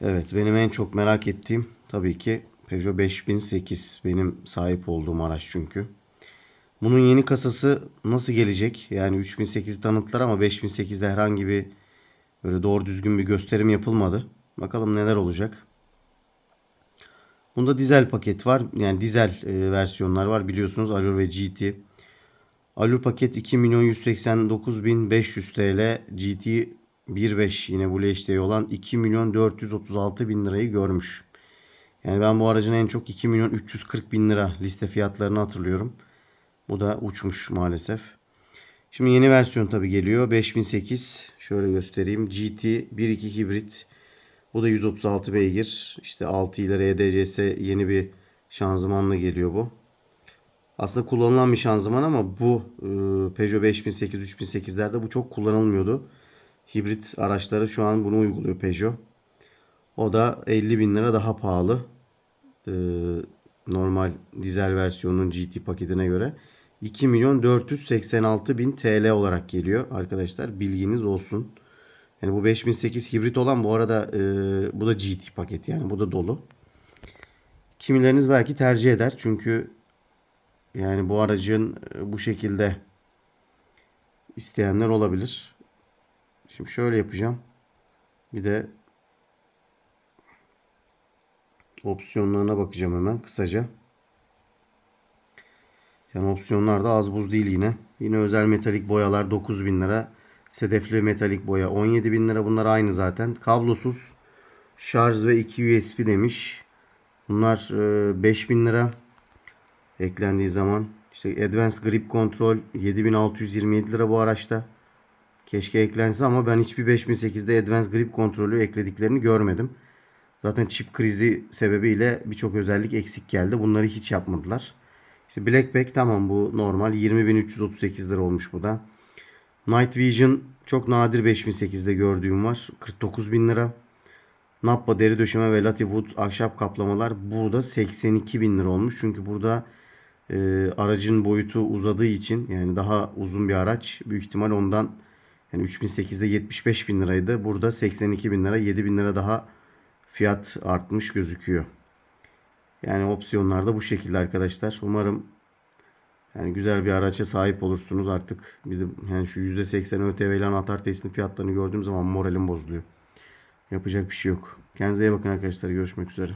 Evet benim en çok merak ettiğim tabii ki Peugeot 5008 benim sahip olduğum araç çünkü. Bunun yeni kasası nasıl gelecek? Yani 3008 tanıttılar ama 5008'de herhangi bir böyle doğru düzgün bir gösterim yapılmadı. Bakalım neler olacak. Bunda dizel paket var. Yani dizel e, versiyonlar var biliyorsunuz Allure ve GT. Allure paket 2 milyon 189 bin 500 TL. GT 1.5 yine Blue HD olan 2 milyon 436 bin lirayı görmüş. Yani ben bu aracın en çok 2 milyon 340 bin lira liste fiyatlarını hatırlıyorum. Bu da uçmuş maalesef. Şimdi yeni versiyon tabi geliyor. 5008 şöyle göstereyim. GT 1.2 hibrit. Bu da 136 beygir. İşte 6 ileri EDCS yeni bir şanzımanla geliyor bu. Aslında kullanılan bir şanzıman ama bu e, Peugeot 5008 3008'lerde bu çok kullanılmıyordu. Hibrit araçları şu an bunu uyguluyor Peugeot. O da 50 bin lira daha pahalı. E, normal dizel versiyonun GT paketine göre. 2 milyon 486 bin TL olarak geliyor arkadaşlar. Bilginiz olsun. Yani bu 5008 hibrit olan bu arada e, bu da GT paket yani bu da dolu. Kimileriniz belki tercih eder çünkü yani bu aracın e, bu şekilde isteyenler olabilir. Şimdi şöyle yapacağım. Bir de opsiyonlarına bakacağım hemen kısaca. Yani opsiyonlar da az buz değil yine. Yine özel metalik boyalar 9000 lira. Sedefli metalik boya 17 bin lira. Bunlar aynı zaten. Kablosuz şarj ve 2 USB demiş. Bunlar e, 5000 lira eklendiği zaman. İşte Advanced Grip Control 7627 lira bu araçta. Keşke eklense ama ben hiçbir 5008'de Advanced Grip Kontrolü eklediklerini görmedim. Zaten çip krizi sebebiyle birçok özellik eksik geldi. Bunları hiç yapmadılar. İşte Blackback tamam bu normal 20.338 lira olmuş bu da. Night Vision çok nadir 5008'de gördüğüm var. 49.000 lira. Nappa deri döşeme ve Latiwood ahşap kaplamalar burada 82.000 lira olmuş. Çünkü burada e, aracın boyutu uzadığı için yani daha uzun bir araç büyük ihtimal ondan yani 3008'de 75 bin liraydı. Burada 82 bin lira 7 bin lira daha fiyat artmış gözüküyor. Yani opsiyonlar da bu şekilde arkadaşlar. Umarım yani güzel bir araca sahip olursunuz artık. Bir de yani şu %80 ÖTV ile anahtar teslim fiyatlarını gördüğüm zaman moralim bozuluyor. Yapacak bir şey yok. Kendinize iyi bakın arkadaşlar. Görüşmek üzere.